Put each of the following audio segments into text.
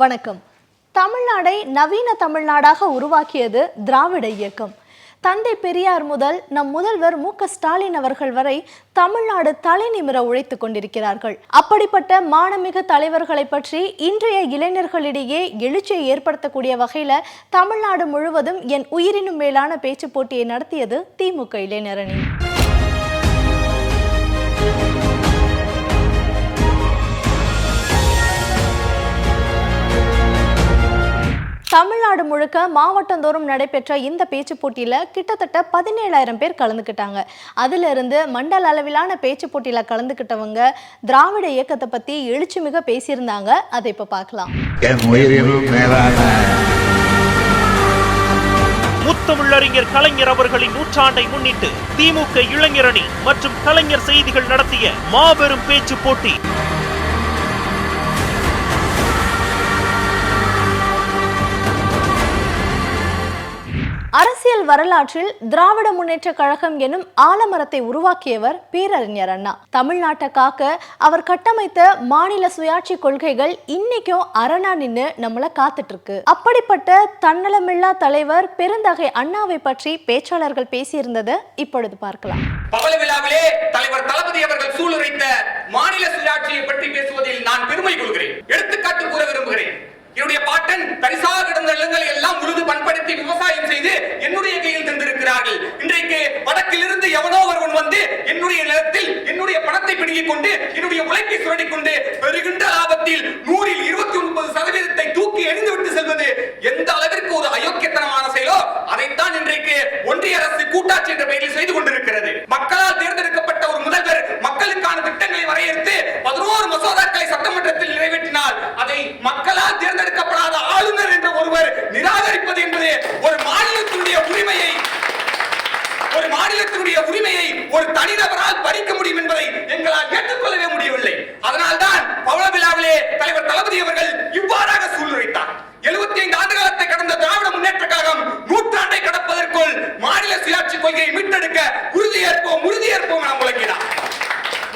வணக்கம். தமிழ்நாடை நவீன தமிழ்நாடாக உருவாக்கியது திராவிட இயக்கம். தந்தை பெரியார் முதல் நம் முதல்வர் மு ஸ்டாலின் அவர்கள் வரை தமிழ்நாடு தலை நிமிர உழைத்துக் கொண்டிருக்கிறார்கள். அப்படிப்பட்ட மானமிகு தலைவர்களை பற்றி இன்றைய இளைஞர்களிடையே எழுச்சியை ஏற்படுத்தக்கூடிய வகையில தமிழ்நாடு முழுவதும் என் உயிரினும் மேலான பேச்சு போட்டியை நடத்தியது திமுக இளைஞரணி. தமிழ்நாடு முழுக்க மாவட்டந்தோறும் நடைபெற்ற இந்த பேச்சு போட்டியில கிட்டத்தட்ட பதினேழாயிரம் பேர் கலந்துக்கிட்டாங்க. அதுல இருந்து மண்டல அளவிலான பேச்சு போட்டியில கலந்துக்கிட்டவங்க திராவிட இயக்கத்தை பத்தி எழுச்சி மிக பேசியிருந்தாங்க. அதை இப்ப பார்க்கலாம். முத்தமிழறிஞர் கலைஞர் அவர்களின் நூற்றாண்டை முன்னிட்டு திமுக இளைஞரணி மற்றும் கலைஞர் செய்திகள் நடத்திய மாபெரும் பேச்சு போட்டி. அரசியல் வரலாற்றில் திராவிட முன்னேற்ற கழகம் எனும் ஆலமரத்தை உருவாக்கியவர் பேரறிஞர் அண்ணா. தமிழ்நாட்டை காக்க அவர் கட்டமைத்த மாநில சுயாட்சி கொள்கைகள் இன்னைக்கும் அரணா நின்னு நம்மள காத்துட்டு இருக்கு அப்படிப்பட்ட தன்னலமில்லா தலைவர் பெருந்தகை அண்ணாவை பற்றி பேச்சாளர்கள் பேசியிருந்ததை இப்பொழுது பார்க்கலாம். பவள விழாவிலே தலைவர் தளபதி அவர்கள் சூளுரைத்த மாநில சுயாட்சியை பற்றி பேசுவதில் நான் பெருமை கொள்கிறேன். எடுத்துக்காட்டு கூற விரும்புகிறேன் என்னுடைய பாட்டன் தரிசாக கிடந்த நிலங்களை எல்லாம் உழுது பண்படுத்தி விவசாயம் செய்து என்னுடைய கையில் தந்திருக்கிறார்கள் இன்றைக்கு வடக்கிலிருந்து எவனோ ஒருவன் வந்து என்னுடைய நிலத்தில் என்னுடைய பணத்தை பிடுங்கிக் கொண்டு என்னுடைய உழைப்பை சுரண்டிக் கொண்டு பெறுகின்ற லாபத்தில் நூறில் இருபத்தி ஒன்பது சதவீதத்தை தூக்கி எழுந்துவிட்டு செல்வது எந்த அளவிற்கு ஒரு அயோக்கியத்தனமான செயலோ அதைத்தான் இன்றைக்கு ஒன்றிய அரசு கூட்டாட்சி என்ற பெயரில் செய்து கொண்டிருக்கிறது. மக்களால் தேர்ந்தெடுக்கப்பட்ட ஒரு முதல்வர் மக்களுக்கான திட்டங்களை வரையறுத்து பதினோரு மசோதாக்களை சட்டமன்றத்தில் நிறைவேற்றினால் அதை மக்களால் தேர்ந்தெடுக்கப்படாத ஆளுநர் என்ற ஒருவர் நிராகரிப்பது என்பது ஒரு ஒரு மாநிலத்தினுடைய உரிமையை ஒரு தனிநபரால் பறிக்க முடியும் என்பதை எங்களால் ஏற்றுக்கொள்ளவே முடியவில்லை அதனால்தான் பவள விழாவிலே தலைவர் தளபதி அவர்கள் இவ்வாறாக சூழ்நிலைத்தார் எழுபத்தி ஐந்து ஆண்டு காலத்தை கடந்த திராவிட முன்னேற்ற கழகம் நூற்றாண்டை கடப்பதற்குள் மாநில சுயாட்சி கொள்கையை மீட்டெடுக்க உறுதியேற்போம் உறுதியேற்போம் என முழங்கினார்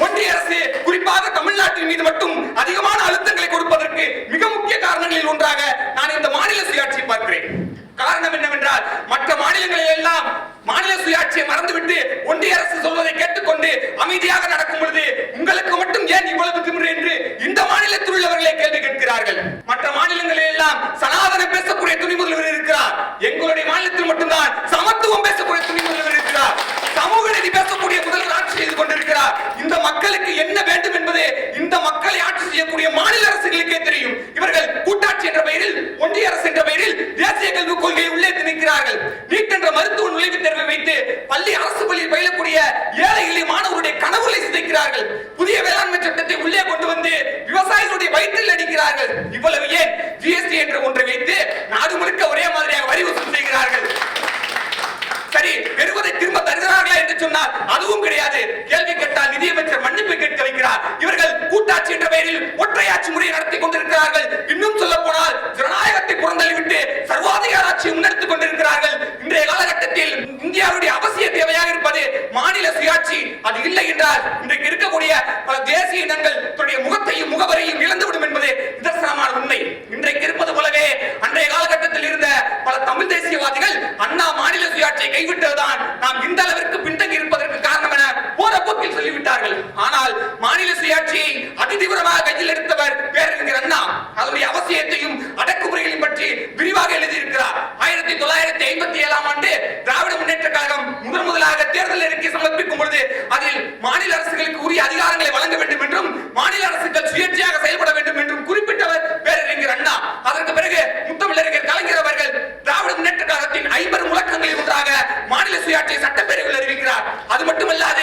ஒன்றிய அரசு குறிப்பாக தமிழ்நாட்டின் மீது மட்டும் அதிகமான அழுத்தங்களை கொடுப்பதற்கு மிக முக்கிய காரணங்களில் ஒன்றாக நான் இந்த மாநில சுயாட்சியை பார்க்கிறேன் காரணம் என்னவென்றால் மற்ற மாநிலங்களில் எல்லாம் மாநில சுயாட்சியை மறந்துவிட்டு ஒன்றிய அரசு சொல்வதை கேட்டுக்கொண்டு அமைதியாக நடக்கும் பொழுது உங்களுக்கு மட்டும் ஏன் இவ்வளவு திமிரு என்று இந்த மாநிலத்தில் உள்ளவர்களே கேள்வி கேட்கிறார்கள் மற்ற மாநிலங்களில் எல்லாம் சனாதனம் பேசக்கூடிய துணை முதல்வர் இருக்கிறார் எங்களுடைய மாநிலத்தில் மட்டும்தான் சமத்துவம் பேசக்கூடிய துணை முதல்வர் இருக்கிறார் சமூக நீதி பேசக்கூடிய முதல்வர் ஆட்சி செய்து கொண்டிருக்கிறார் இந்த மக்களுக்கு என்ன வேண்டும் என்பது இந்த மக்களை ஆட்சி செய்யக்கூடிய மாநில அரசுகளுக்கே தெரியும் இவர்கள் கூட்டாட்சி என்ற பெயரில் ஒன்றிய அரசு என்ற பெயரில் தேசிய கல்விக் கொள்கையை உள்ளே திணிக்கிறார்கள் நீட் என்ற மருத்துவ நுழைவுத் தேர்வை வைத்து பள்ளி அரசு பள்ளியில் பயிலக்கூடிய ஏழை எளிய மாணவருடைய கனவுகளை சிதைக்கிறார்கள். புதிய வேளாண்மை சட்டத்தை உள்ளே கொண்டு வந்து விவசாயிகளுடைய வயிற்றில் அடிக்கிறார்கள். இவ்வளவு ஏன்? ஜிஎஸ்டி என்ற ஒன்றை வைத்து நாடு முழுக்க ஒரே மாதிரியாக வரி வசூல் செய்கிறார்கள். சரி பெறுவதை சொன்னால் அதுவும் கிடையாது. கேள்வி கேட்டால் நிதியமைச்சர் மன்னிப்பு கேட்க வைக்கிறார். இவர்கள் கூட்டாட்சி என்ற பெயரில் ஒற்றையாட்சி முறையை நடத்தி கொண்டிருக்கிறார்கள். இன்னும் சொல்ல போனால் ஜனநாயகத்தை புறந்தள்ளிவிட்டு சர்வாதிகார ஆட்சியை முன்னெடுத்துக் கொண்டிருக்கிறார்கள். இன்றைய காலகட்டத்தில் இந்தியாவுடைய அவசிய தேவையாக இருப்பது மாநில சுயாட்சி. அது இல்லை என்றால் இன்றைக்கு இருக்கக்கூடிய பல தேசிய இனங்கள் தன்னுடைய முகத்தையும் முகவரையும் இழந்துவிடும் என்பது நிதர்சனமான உண்மை. இன்றைக்கு இருப்பது போலவே அன்றைய காலகட்டத்தில் இருந்த பல தமிழ் தேசியவாதிகள் அண்ணா மாநில சுயாட்சியை கைவிட்டதுதான். நாம் இந்த அளவு பின்தங்கி இருப்பதற்கு காரணம் என போற போக்கில் சொல்லிவிட்டார்கள் ஆனால் மாநில தீவிரமாக கையில் எடுத்தவர் பேரறிஞர் அண்ணா. அதனுடைய அவசியத்தையும் அடக்குமுறைகளையும் பற்றி விரிவாக எழுதியிருக்கிறார். ஆயிரத்தி தொள்ளாயிரத்தி ஐம்பத்தி ஏழாம் ஆண்டு திராவிட முன்னேற்ற கழகம் முதன் முதலாக தேர்தல் அறிக்கை சமர்ப்பிக்கும் பொழுது அதில் மாநில அரசுகளுக்கு உரிய அதிகாரங்களை வழங்க வேண்டும் என்றும் மாநில அரசுகள் சுயேட்சையாக செயல்பட வேண்டும் என்றும் குறிப்பிட்டவர் பேரறிஞர் அண்ணா. அதற்கு பிறகு முத்தமிழறிஞர் கலைஞர் அவர்கள் திராவிட முன்னேற்ற கழகத்தின் ஐம்பது முழக்கங்களில் ஒன்றாக மாநில சுயாட்சி சட்டப்பேரவையில் அறிவிக்கிறார். அது மட்டுமல்லாது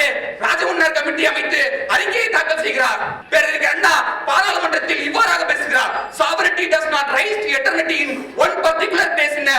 eternity in one particular place in a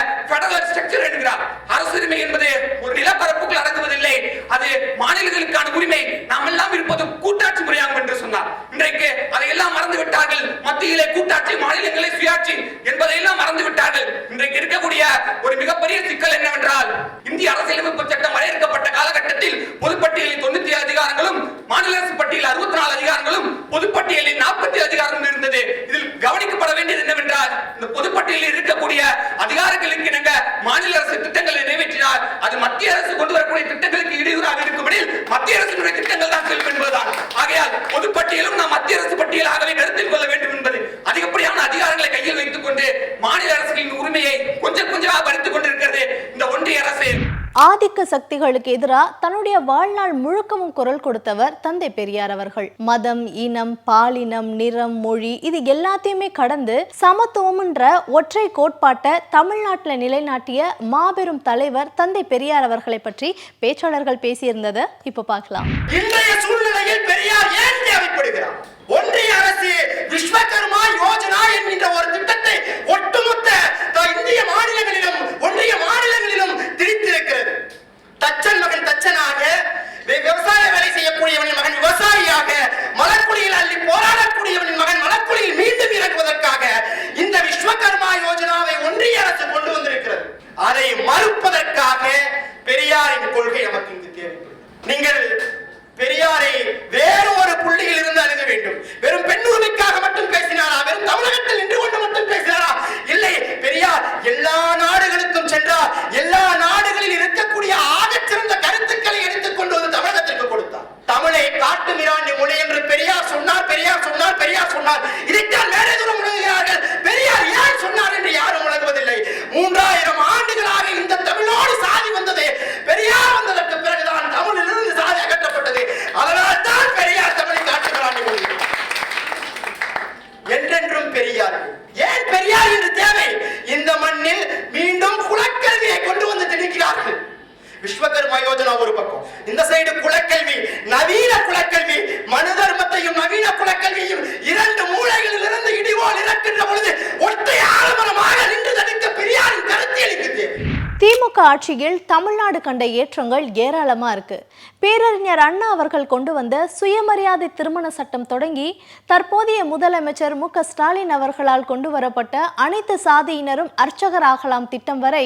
என்கிறார் அரசுரிமை என்பது ஒரு நிலப்பரப்புக்குள் அடங்குவதில்லை. அது மாநிலங்களுக்கான உரிமை. நாம் எல்லாம் இருப்பது கூட்டாட்சி முறையாகும் என்று சொன்னார். இன்றைக்கு அதையெல்லாம் மறந்து விட்டார்கள் மத்தியிலே கூட்டாட்சி மாநிலங்களே சுயாட்சி என்பதையெல்லாம் மறந்து விட்டார்கள் இன்றைக்கு இருக்கக்கூடிய ஒரு மிகப்பெரிய சிக்கல் என்னவென்றால் இந்திய அரசியலமைப்பு சட்டம் வரையறுக்கப்பட்ட காலகட்டத்தில் பொதுப்பட்டியலில் தொண்ணூத்தி அதிகாரங்களும் மாநில அரசு பட்டியல் அறுபத்தி நாலு அதிகாரங்களும் பொதுப்பட்டியலில் நாற்பத்தி அதிகாரம் இருந்தது. இதில் கவனிக்கப்பட வேண்டியது என்னவென்றால் இந்த பொதுப்பட்டியலில் இருக்கக்கூடிய அதிகாரங்களுக்கு இணங்க மாநில அரசு திட்டங்களை நிறைவேற்றினால் அது மத்திய அரசு கொண்டு வரக்கூடிய திட்டங்களுக்கு இடையூறாக இருக்கும்படி மத்திய அரசினுடைய திட்டங்கள் தான் செல்லும் என்பதுதான். ஆகையால் பொதுப்பட்டியலும் நாம் மத்திய அரசு பட்டியலாகவே கருத்தில் கொள்ள வேண்டும் என்பது அதிகப்படியான அதிகாரங்களை கையில் வைத்துக் கொண்டு மாநில அரசுகளின் உரிமையை கொஞ்சம் கொஞ்சமாக பறித்துக் கொண்டிருக்கிறது இந்த ஒன்றிய அரசு ஆதிக்க சக்திகளுக்கு எதிராக தன்னுடைய வாழ்நாள் முழுக்கவும் குரல் கொடுத்தவர் தந்தை பெரியார் அவர்கள். மதம் இனம் பாலினம் நிறம் மொழி இது எல்லாத்தையுமே கடந்து சமத்துவம்ன்ற ஒற்றை கோட்பாட்டை தமிழ்நாட்டில் நிலைநாட்டிய மாபெரும் தலைவர் தந்தை பெரியார் அவர்களை பற்றி பேச்சாளர்கள் பேசியிருந்ததை. இப்போ பார்க்கலாம். இன்றைய சூழ்நிலையில் பெரியார் ஏன் தேவைப்படுகிறார்? ஒன்றிய அரசு விஸ்வகர்மா யோஜனா என்கின்ற ஒரு திட்டத்தை ஒட்டுமொத்த இந்திய மாநிலங்களிலும் ஒன்றிய மாநிலங்களிலும் திரித்திருக்கிறது தச்சன் மகன் தச்சனாக விவசாய வேலை செய்யக்கூடியவனின் மகன் விவசாயியாக மலர்குழியில் அள்ளி போராடக்கூடியவனின் மகன் மலர்குழியில் மீண்டும் இறங்குவதற்காக இந்த விஸ்வகர்மா யோஜனாவை ஒன்றிய அரசு கொண்டு வந்திருக்கிறது அதை மறுப்பதற்காக பெரியாரின் கொள்கை நமக்கு இங்கு தேவைப்படுகிறது நீங்கள் பெரியாரை வேறு ஒரு புள்ளியில் இருந்து அணுக வேண்டும் வெறும் பெண் உரிமைக்காக மட்டும் பேசினாரா வெறும் தமிழகத்தில் நின்று கொண்டு மட்டும் பேசினாரா இல்லை பெரியார் எல்லா நாடுகளுக்கும் சென்றார் எல்லா நாடுகளில் இருக்கக்கூடிய ஆகச் சிறந்த கருத்துக்களை எடுத்துக் கொண்டு வந்து தமிழகத்திற்கு கொடுத்தார் தமிழை காட்டு மிராண்டி மொழி என்று பெரியார் சொன்னார் பெரியார் சொன்னார் பெரியார் சொன்னார் இதைத்தான் மேலே தூரம் முழங்குகிறார்கள் பெரியார் ஏன் சொன்னார் என்று யாரும் முழங்குவதில்லை மூன்றாயிரம் ஆண்டுகளாக இந்த தமிழோடு சாதி வந்தது பெரியார் வந்ததற்கு பிறகுதான் தமிழிலிருந்து சாதி அகற்றப்பட்டது அதனால் தான் பெரியார் தமிழை காட்டு மிராண்டி மொழி என்றென்றும் பெரியார் ஏன் பெரியார் என்று தேவை இந்த மண்ணில் மீண்டும் குலக்கல்வியை கொண்டு வந்து திணிக்கிறார்கள் விஸ்வகர்மா யோஜனா ஒரு பக்கம் இந்த சைடு குலக்கல்வி நவீன குலக்கல்வி மனு தர்மத்தையும் நவீன குலக்கல்வியும் இரண்டு மூளைகளில் இருந்து இடிவோல் இறக்கின்ற பொழுது ஒற்றை ஆலமரமாக நின்று தடுக்க பெரியாரின் கருத்தியலுக்கு திமுக ஆட்சியில் தமிழ்நாடு கண்ட ஏற்றங்கள் ஏராளமாக இருக்கு. பேரறிஞர் அண்ணா அவர்கள் கொண்டு வந்த சுயமரியாதை திருமண சட்டம் தொடங்கி தற்போதைய முதலமைச்சர் மு ஸ்டாலின் அவர்களால் கொண்டு வரப்பட்ட அனைத்து சாதியினரும் அர்ச்சகராகலாம் திட்டம் வரை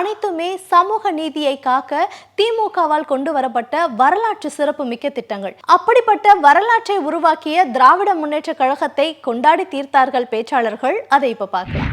அனைத்துமே சமூக நீதியை காக்க திமுகவால் கொண்டு வரப்பட்ட வரலாற்று சிறப்பு மிக்க திட்டங்கள். அப்படிப்பட்ட வரலாற்றை உருவாக்கிய திராவிட முன்னேற்ற கழகத்தை கொண்டாடி தீர்த்தார்கள் பேச்சாளர்கள். அதை இப்ப பார்க்கலாம்.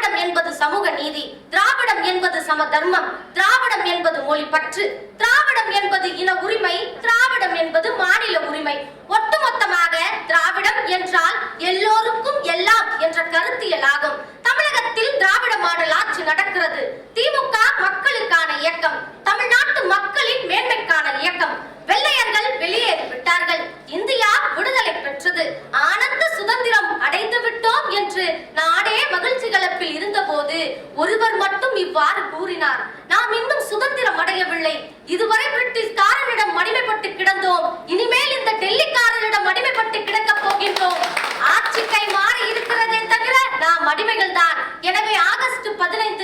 திராவிடம் என்பது சமூக நீதி திராவிடம் என்பது சம தர்மம் திராவிடம் என்பது மொழி பற்று திராவிடம் என்பது இன உரிமை திராவிடம் என்பது மாநில உரிமை. ஒட்டுமொத்தமாக திராவிடம் என்றால் எல்லோருக்கும் எல்லாம் என்ற கருத்தியல் ஆகும். தமிழகத்தில் திராவிட மாடல் ஆட்சி நடக்கிறது. திமுக மக்களுக்கான இயக்கம் தமிழ்நாட்டு மக்களின் மேன்மைக்கான இயக்கம் வெள்ளையர்கள் வெளியேறி விட்டார்கள் இந்தியா விடுதலை பெற்றது. ஆனந்த சுதந்திரம் அடைந்து விட்டோம் என்று நாடே மகிழ்ச்சி கலப்பில் இருந்தபோது ஒருவர் மட்டும் இவ்வாறு கூறினார். நாம் இன்னும் சுதந்திரம் அடையவில்லை. இதுவரை பிரிட்டிஷ்காரனிடம் அடிமைப்பட்டு கிடந்தோம். இனிமேல் இந்த டெல்லிக்காரனிடம் அடிமைப்பட்டு கிடக்கப் போகின்றோம். ஆட்சி கை மாறி இருக்கிறதே தவிர நாம் அடிமைகள் தான் எனவே ஆகஸ்ட் பதினைந்து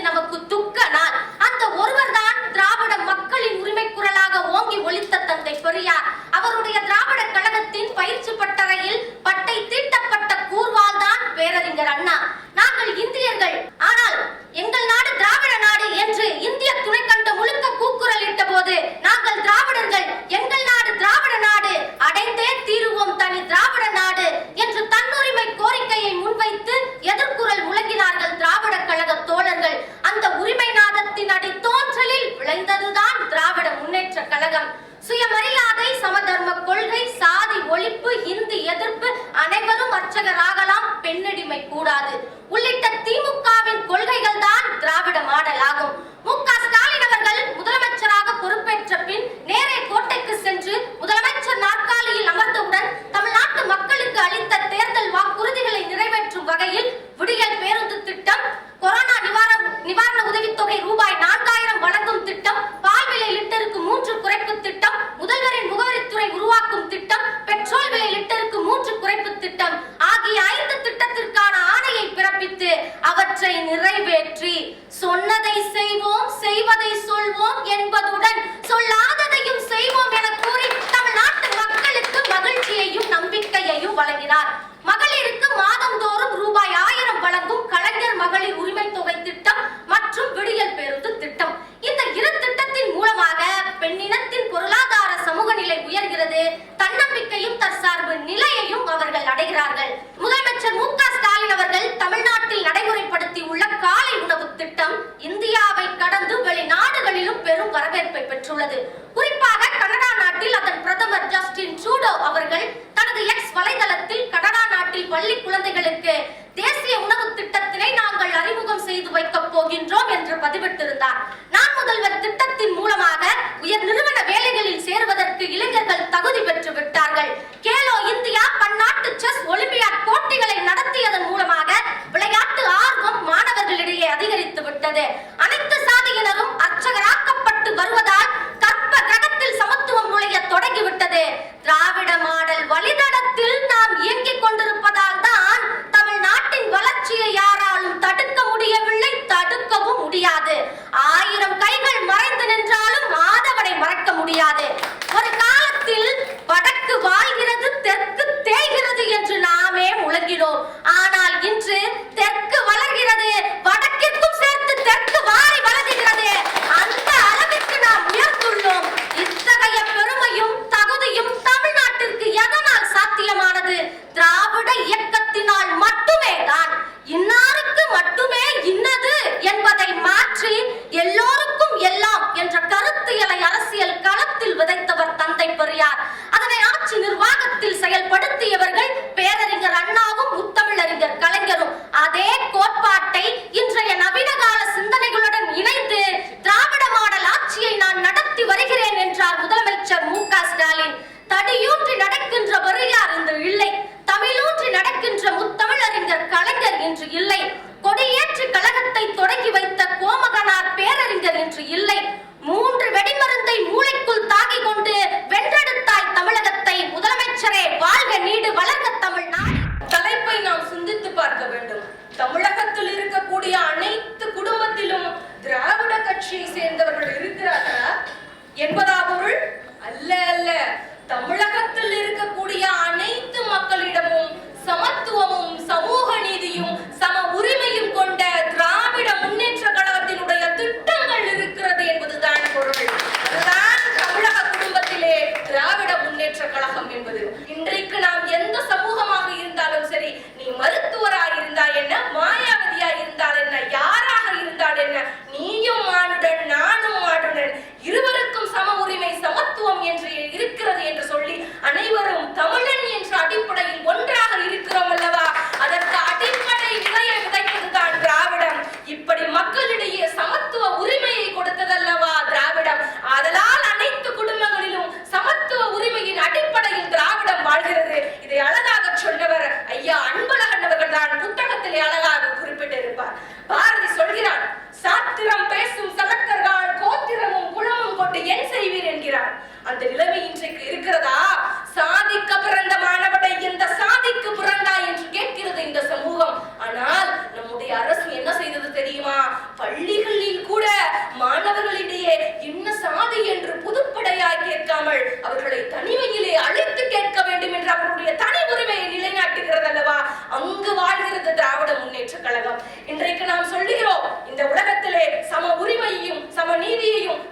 என்பதா பொருள்? அல்ல அல்ல. தமிழகத்தில் இருக்கக்கூடிய அனைத்து மக்களிடமும் சமத்துவமும் சமூக நீதியும் சம உரிமையும் கொண்ட திராவிட முன்னேற்ற கழகத்தினுடைய திட்டங்கள் இருக்கிறது என்பதுதான் பொருள். அதுதான் தமிழக குடும்பத்திலே திராவிட முன்னேற்ற கழகம் என்பது. இன்றைக்கு நாம் எந்த சமூகமாக இருந்தாலும் சரி நீ மருத்துவராக இருந்தால் என்ன மாயாவதியா இருந்தால் என்ன யாராக இருந்தால் என்ன நீ நீதியையும்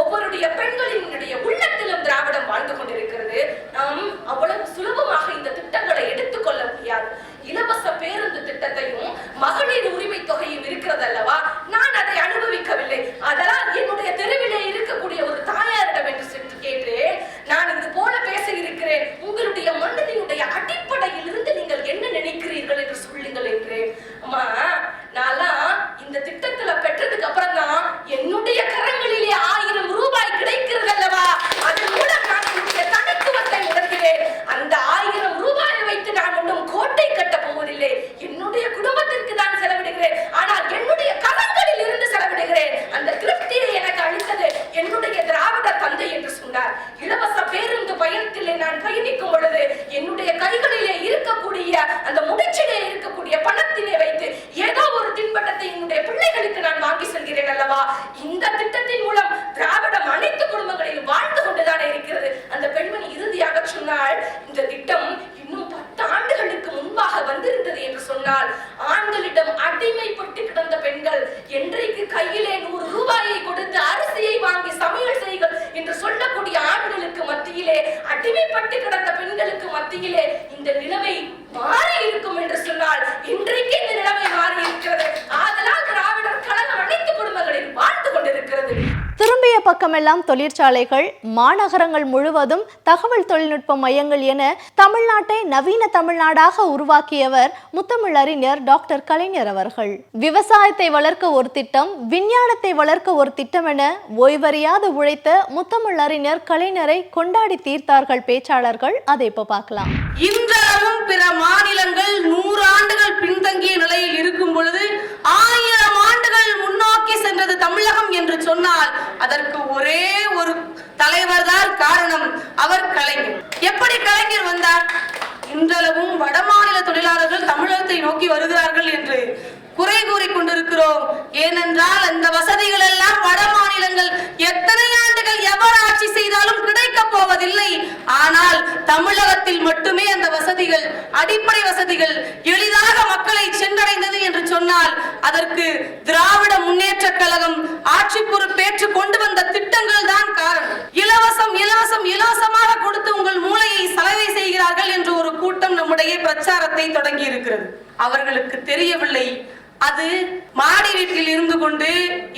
ஒவ்வொருடைய பெண்களினுடைய இருக்கிறார் இலவச பேருந்து பயணத்திலே நான் பயணிக்கும் பொழுது என்னுடைய கைகளிலே இருக்கக்கூடிய அந்த திரும்பிய தொழிற்சாலைகள் மாநகரங்கள் முழுவதும் தகவல் தொழில்நுட்ப மையங்கள் என தமிழ்நாட்டை நவீன தமிழ்நாடாக உருவாக்கியவர் முத்தமிழறிஞர் டாக்டர் கலைஞர் அவர்கள். விவசாயத்தை வளர்க்க ஒரு திட்டம் விஞ்ஞானத்தை வளர்க்க ஒரு திட்டம் என ஓய்வறியாது உழைத்த முத்தமிழறிஞர் கலைஞரை கொண்டாடி தீர்த்தார்கள் பேச்சாளர்கள். அதை இப்ப பார்க்கலாம். இன்றளவும் பிற மாநிலங்கள் நூறு ஆண்டுகள் பின்தங்கிய நிலையில் இருக்கும் பொழுது ஆயிரம் ஆண்டுகள் முன்னோக்கி சென்றது தமிழகம் என்று சொன்னால் அதற்கு ஒரே ஒரே ஒரு தலைவர் தான் காரணம் அவர் கலைஞர். எப்படி கலைஞர் வந்தார்? இன்றளவும் வடமாநில தொழிலாளர்கள் தமிழகத்தை நோக்கி வருகிறார்கள் என்று குறை கூறி கொண்டிருக்கிறோம். ஏனென்றால் அந்த வசதிகள் எல்லாம் வட மாநிலங்கள் எத்தனை ஆண்டுகள் எவர் ஆட்சி செய்தாலும் கிடைக்க போவதில்லை. ஆனால் தமிழகத்தில் மட்டுமே அந்த வசதிகள் அடிப்படை வசதிகள் எளிதாக மக்களை சென்றடைந்தது என்று சொன்னால் அதற்கு திராவிட முன்னேற்ற கழகம் ஆட்சி பொறுப்பேற்று கொண்டு வந்த திட்டங்கள் தான் காரணம். இலவசம் இலவசம் இலவசமாக கொடுத்து உங்கள் மூளையை சலவை செய்கிறார்கள் என்று ஒரு கூட்டம் நம்முடைய பிரச்சாரத்தை தொடங்கி இருக்கிறது அவர்களுக்கு தெரியவில்லை. அது மாடி வீட்டில் இருந்து கொண்டு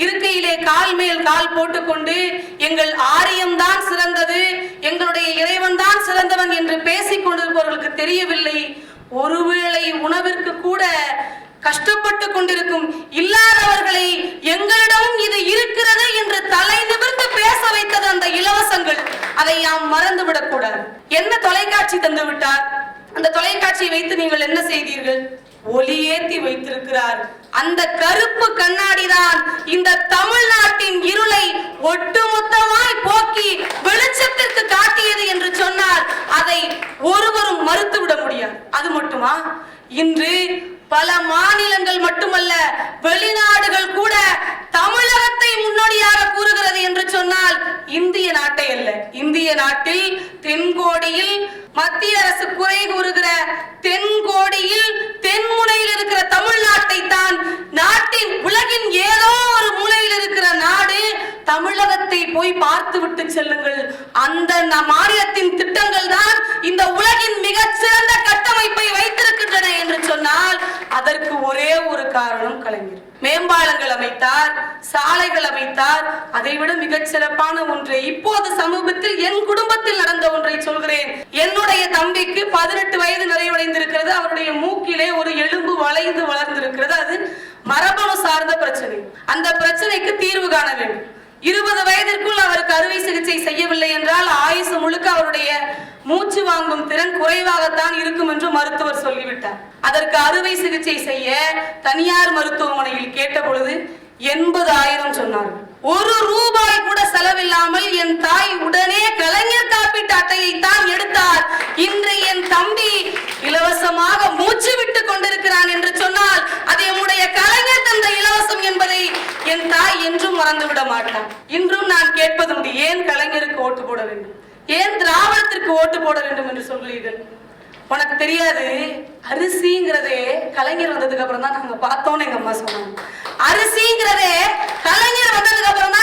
இருக்கையிலே கால் மேல் கால் போட்டுக்கொண்டு எங்கள் ஆரியம் தான் சிறந்தது எங்களுடைய இறைவன் தான் சிறந்தவன் என்று பேசிக் கொண்டிருப்பவர்களுக்கு தெரியவில்லை. ஒருவேளை உணவிற்கு கூட கஷ்டப்பட்டு கொண்டிருக்கும் இல்லாதவர்களை எங்களிடமும் இது இருக்கிறது என்று தலை நிமிர்ந்து பேச வைத்தது அந்த இலவசங்கள். அதை நாம் மறந்து விடக்கூடாது என்ன தொலைக்காட்சி தந்து விட்டார்? அந்த தொலைக்காட்சியை வைத்து நீங்கள் என்ன செய்தீர்கள்? ஒளியேத்தி வைத்திருக்கிறார். அந்த கருப்பு கண்ணாடி தான் இந்த தமிழ்நாட்டின் இருளை ஒட்டுமொத்தமாய் போக்கி வெளிச்சத்திற்கு காட்டியது என்று சொன்னால் அதை ஒருவரும் மறுத்துவிட முடியாது. அது மட்டுமா? இன்று பல மாநிலங்கள் மட்டுமல்ல வெளிநாடுகள் கூட தமிழகத்தை முன்னோடியாக கூறுகிறது என்று சொன்னால் இந்திய நாட்டை அல்ல. இந்திய நாட்டில் தென்கோடியில் மத்திய அரசு குறை கூறுகிற தென்கோடியில் தென்முனையில் இருக்கிற தமிழ்நாட்டை தான் நாட்டின் உலகின் ஏதோ ஒரு மூலையில் இருக்கிற நாடு தமிழகத்தை போய் பார்த்து விட்டு செல்லுங்கள். அந்த மாநிலத்தின் திட்டங்கள் தான் இந்த உலகின் மிகச்சிறந்த கட்டமைப்பை வைத்திருக்கின்றன என்று சொன்னால் அதற்கு ஒரே ஒரு காரணம் கலைஞர். மேம்பாலங்கள் அமைத்தார் சாலைகள் அமைத்தார். அதைவிட மிகச் சிறப்பான ஒன்று இப்போது சமூகத்தில் என் குடும்பத்தில் நடந்த ஒன்றை சொல்கிறேன். என்னுடைய தம்பிக்கு பதினெட்டு வயது நிறைவடைந்திருக்கிறது. அவருடைய மூக்கிலே ஒரு எலும்பு வளைந்து வளர்ந்திருக்கிறது. அது மரபணு சார்ந்த பிரச்சனை. அந்த பிரச்சனைக்கு தீர்வு காண வேண்டும். இருபது வயதிற்குள் அவருக்கு அறுவை சிகிச்சை செய்யவில்லை என்றால் ஆயுசு முழுக்க அவருடைய மூச்சு வாங்கும் திறன் குறைவாகத்தான் இருக்கும் என்று மருத்துவர் சொல்லிவிட்டார். அதற்கு அறுவை சிகிச்சை செய்ய தனியார் மருத்துவமனையில் கேட்ட பொழுது எண்பது ஆயிரம் சொன்னார்கள். ஒரு ரூபாய் கூட செலவில்லாமல் என் தாய் உடனே கலைஞர் காப்பீட்டு அட்டையை தான் எடுத்தார் இன்று என் தம்பி இலவசமாக மூச்சு விட்டு கொண்டிருக்கிறான் என்று சொன்னால் அது என்னுடைய கலைஞர் தந்த இலவசம் என்பதை என் தாய் என்றும் மறந்து விட மாட்டான். இன்றும் நான் கேட்பது உண்டு ஏன் கலைஞருக்கு ஓட்டு போட வேண்டும்? ஏன் திராவிடத்திற்கு ஓட்டு போட வேண்டும் என்று சொல்கிறீர்கள்? உனக்கு தெரியாது அரிசிங்கிறதே கலைஞர் வந்ததுக்கு அப்புறம் தான் நாங்க பார்த்தோம்னு எங்க அம்மா சொன்னாங்க. அரிசிங்கிறதே கலைஞர் வந்ததுக்கு அப்புறம் தான்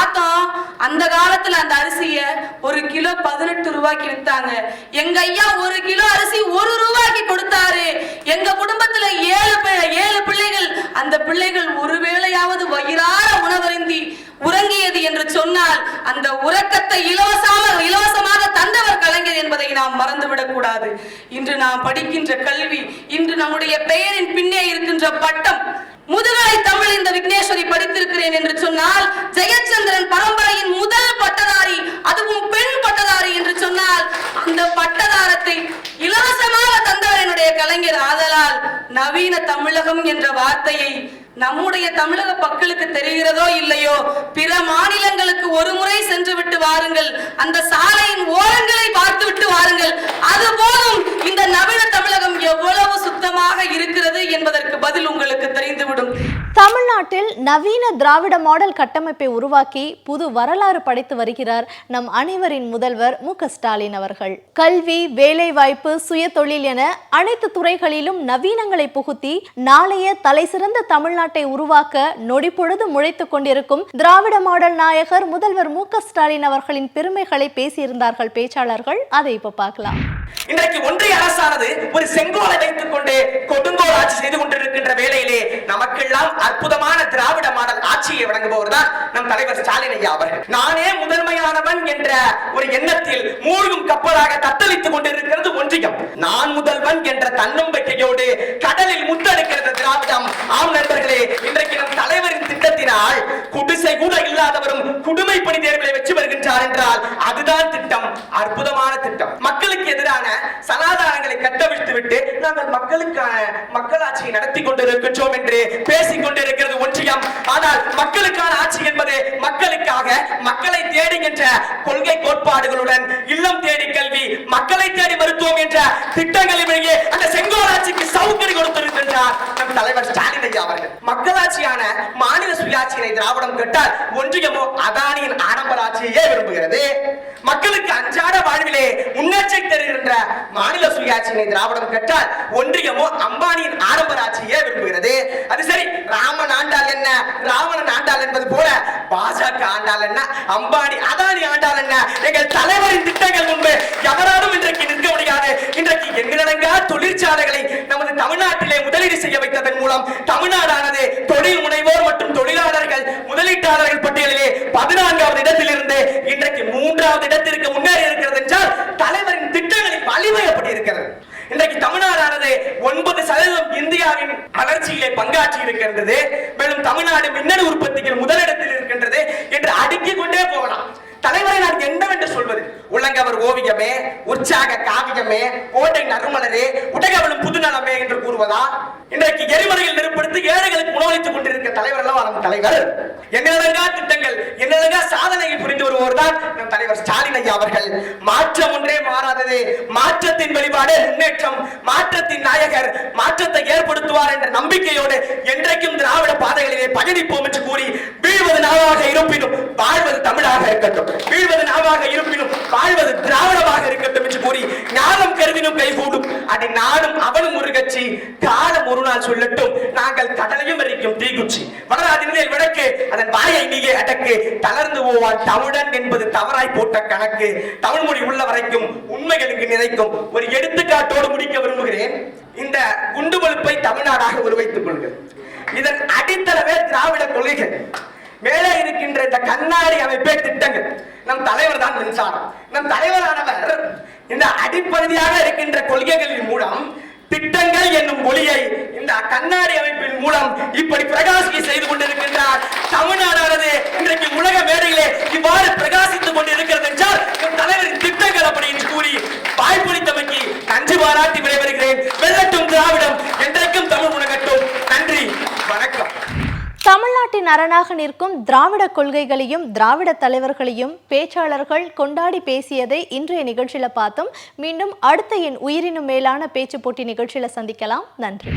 பார்த்தோம் அந்த காலத்துல அந்த அரிசிய ஒரு கிலோ பதினெட்டு ரூபாய்க்கு வித்தாங்க. எங்க ஐயா ஒரு கிலோ அரிசி ஒரு ரூபாய்க்கு கொடுத்தாரு. எங்க குடும்பத்துல ஏழு பி- ஏழு பிள்ளைகள். அந்த பிள்ளைகள் ஒருவேளையாவது வயிறார உணவருந்தி உறங்கியது என்று சொன்னால் அந்த உறக்கத்தை இலவசமாக இலவசமாக தந்தவர் கலைஞர் என்பதை நாம் மறந்துவிடக் கூடாது. இன்று நாம் படிக்கின்ற கல்வி இன்று நம்முடைய பெயரின் பின்னே இருக்கின்ற பட்டம் முதுகலை தமிழ் இந்த விக்னேஸ்வரி படித்திருக்கிறேன் என்று சொன்னால் ஜெயச்சந்திரன் பரம்பரையின் முதல் பட்டதாரி அதுவும் பெண் பட்டதாரி என்று சொன்னால் சொன்னால் அந்த பட்டதாரத்தை இலவசமாக தந்தவர் என்னுடைய கலைஞர் ஆதலால் நவீன தமிழகம் என்ற வார்த்தையை நம்முடைய தமிழக மக்களுக்கு தெரிகிறதோ இல்லையோ பிற மாநிலங்களுக்கு ஒரு முறை சென்று விட்டு வாருங்கள். அந்த சாலையின் ஓரங்களை பார்த்து விட்டு வாருங்கள். அது போதும் இந்த நவீன தமிழகம் எவ்வளவு சுத்தமாக இருக்கிறது என்பதற்கு பதில் உங்களுக்கு தெரிந்துவிடும். தமிழ்நாட்டில் நவீன திராவிட மாடல் கட்டமைப்பை உருவாக்கி புது வரலாறு படைத்து வருகிறார் நம் அனைவரின் முதல்வர் மு க ஸ்டாலின். ஸ்டாலின் அவர்கள். கல்வி வேலைவாய்ப்பு சுயதொழில் என அனைத்து துறைகளிலும் நவீனங்களை புகுத்தி நாளைய தலைசிறந்த தமிழ்நாட்டை உருவாக்க நொடிப்பொழுது முளைத்துக் கொண்டிருக்கும் திராவிட மாடல் நாயகர் முதல்வர் மு ஸ்டாலின் அவர்களின் பெருமைகளை பேசியிருந்தார்கள் பேச்சாளர்கள். அதை இப்ப பார்க்கலாம். இன்றைக்கு ஒன்றிய அரசானது ஒரு செங்கோலை வைத்துக் கொண்டு கொடுங்கோல் ஆட்சி செய்து கொண்டிருக்கின்ற வேளையிலே நமக்கெல்லாம் அற்புதமான திராவிட மாடல் ஆட்சியை வழங்குபவர் தான் நம் தலைவர் ஸ்டாலின் ஐயா அவர்கள். நானே முதன்மையானவன் என்ற ஒரு எண்ணத்தில் மூழ்கும் கப்பலாக தத்தளித்துக் கொண்டிருக்கிறது ஒன்றியம். நான் முதல்வன் என்ற தன்னம்பிக்கையோடு கடலில் முத்தெடுக்கிறது திராவிடம். ஆம் நண்பர்களே இன்றைக்கு நம் தலைவரின் திட்டத்தினால் குடிசை கூட இல்லாதவரும் குடுமை பணி தேர்வுகளை வெற்றி வருகின்றார் என்றால் அதுதான் திட்டம் அற்புதமான திட்டம். மக்களுக்கு எதிராக எதிரான சனாதானங்களை கட்டவிழ்த்து விட்டு நாங்கள் மக்களுக்கான மக்களாட்சியை நடத்தி கொண்டிருக்கின்றோம் என்று பேசிக் கொண்டிருக்கிறது ஒன்றியம். ஆனால் மக்களுக்கான ஆட்சி என்பது மக்களுக்காக மக்களை தேடுகின்ற கொள்கை கோட்பாடுகளுடன் இல்லம் தேடி கல்வி மக்களை தேடி மருத்துவம் என்ற திட்டங்களின் வழியே அந்த செங்கோல் ஆட்சிக்கு சவுக்கடி கொடுத்திருக்கின்றார் நம் தலைவர் ஸ்டாலின் ஐயா அவர்கள். மக்களாட்சியான மாநில சுயாட்சியினை திராவிடம் கேட்டால் ஒன்றியமோ அதானியின் ஆடம்பர ஆட்சியையே விரும்புகிறது. மக்களுக்கு அன்றாட வாழ்விலே முன்னேற்றம் தருகின்ற என்ற மாநில சுயாட்சியினை திராவிடம் கேட்டால் ஒன்றியமோ அம்பானியின் ஆரம்ப ஆட்சியே விரும்புகிறது. அது சரி ராமன் ஆண்டால் என்ன? ராவணன் ஆண்டால் என்பது போல பாஜக ஆண்டால் என்ன? அம்பானி அதானி ஆண்டால் என்ன? எங்கள் தலைவரின் திட்டங்கள் முன்பு எவராலும் இன்றைக்கு நிற்க முடியாது. இன்றைக்கு எண்ணிலடங்கா தொழிற்சாலைகளை நமது தமிழ்நாட்டிலே முதலீடு செய்ய வைத்ததன் மூலம் தமிழ்நாடானது தொழில் முனைவோர் மற்றும் தொழிலாளர்கள் முதலீட்டாளர்கள் பட்டியலிலே பதினான்காவது இடத்திலிருந்து இன்றைக்கு மூன்றாவது இடத்திற்கு முன்னேறி இருக்கிறது என்றால் தலைவர் திட்டங்களில் எப்படி இருக்கிறது இன்றைக்கு தமிழ்நாடானது ஒன்பது சதவீதம் இந்தியாவின் வளர்ச்சியிலே பங்காற்றி இருக்கின்றது மேலும் தமிழ்நாடு மின்னணு உற்பத்தியில் முதலிடத்தில் இருக்கின்றது என்று அடுக்கிக் கொண்டே போகலாம். தலைவரை நான் என்னவென்று சொல்வது? உள்ளங்கவர் ஓவியமே உற்சாக காவியமே கோட்டை நறுமலரே உடகவளும் புதுநலமே என்று கூறுவதா? இன்றைக்கு எரிமலையில் நெருப்படுத்தி ஏழைகளுக்கு உணவளித்துக் கொண்டிருக்க தலைவர் அல்லவா நம் தலைவர்? என்னடங்கா திட்டங்கள் என்னடங்கா சாதனையை புரிந்து வருவோர் தான் நம் தலைவர் ஸ்டாலின் ஐயா அவர்கள்? மாற்றம் ஒன்றே மாறாதது. மாற்றத்தின் வெளிப்பாடு முன்னேற்றம். மாற்றத்தின் நாயகர் மாற்றத்தை ஏற்படுத்துவார் என்ற நம்பிக்கையோடு என்றைக்கும் திராவிட பாதைகளிலே பயணிப்போம் என்று கூறி வீழ்வது நாளாக இருப்பினும் வாழ்வது தமிழாக இருக்கட்டும். வீழ்வது நாவாக இருப்பினும் வாழ்வது திராவிடமாக இருக்கட்டும் என்று கூறி ஞானம் கருதினும் கைகூடும். அதை நானும் அவனும் ஒரு கட்சி காலம் ஒரு நாள் சொல்லட்டும். நாங்கள் கடலையும் வரைக்கும் தீக்குச்சி. வளராதினில் விளக்கு. அதன் வாயை நீயே அடக்கு. தளர்ந்து போவான் தமிழன் என்பது தவறாய் போட்ட கணக்கு. தமிழ் மொழி உள்ள வரைக்கும் உண்மைகளுக்கு நினைக்கும். ஒரு எடுத்துக்காட்டோடு முடிக்க விரும்புகிறேன். இந்த குண்டுவெளுப்பை தமிழ்நாடாக உருவைத்துக் கொள்கிறேன் இதன் அடித்தளவே திராவிட கொள்கைகள். மேலே இருக்கின்ற இந்த கண்ணாடி அமைப்பே திட்டங்கள். நம் தலைவர் தான் மின்சாரம். நம் தலைவரானவர் இந்த அடிப்பகுதியாக இருக்கின்ற கொள்கைகளின் மூலம் திட்டங்கள் என்னும் ஒளியை இந்த கண்ணாடி அமைப்பின் மூலம் இப்படி பிரகாசிக்க செய்து கொண்டிருக்கின்றார். தமிழ்நாடானது இன்றைக்கு உலக மேடையிலே இவ்வாறு பிரகாசித்துக் கொண்டிருக்கிறது என்றால் நம் தலைவரின் திட்டங்கள் அப்படி என்று கூறி வாய்ப்பளித்தமைக்கு நன்றி பாராட்டி விடைபெறுகிறேன். வெள்ளட்டும் திராவிடம் என்றைக்கும் தமிழ் உணகட்டும் தமிழ்நாட்டின் அரணாக நிற்கும் திராவிட கொள்கைகளையும் திராவிட தலைவர்களையும் பேச்சாளர்கள் கொண்டாடி பேசியதை இன்றைய நிகழ்ச்சியில பார்த்தோம். மீண்டும் அடுத்த என் உயிரினும் மேலான பேச்சு போட்டி நிகழ்ச்சியில சந்திக்கலாம். நன்றி.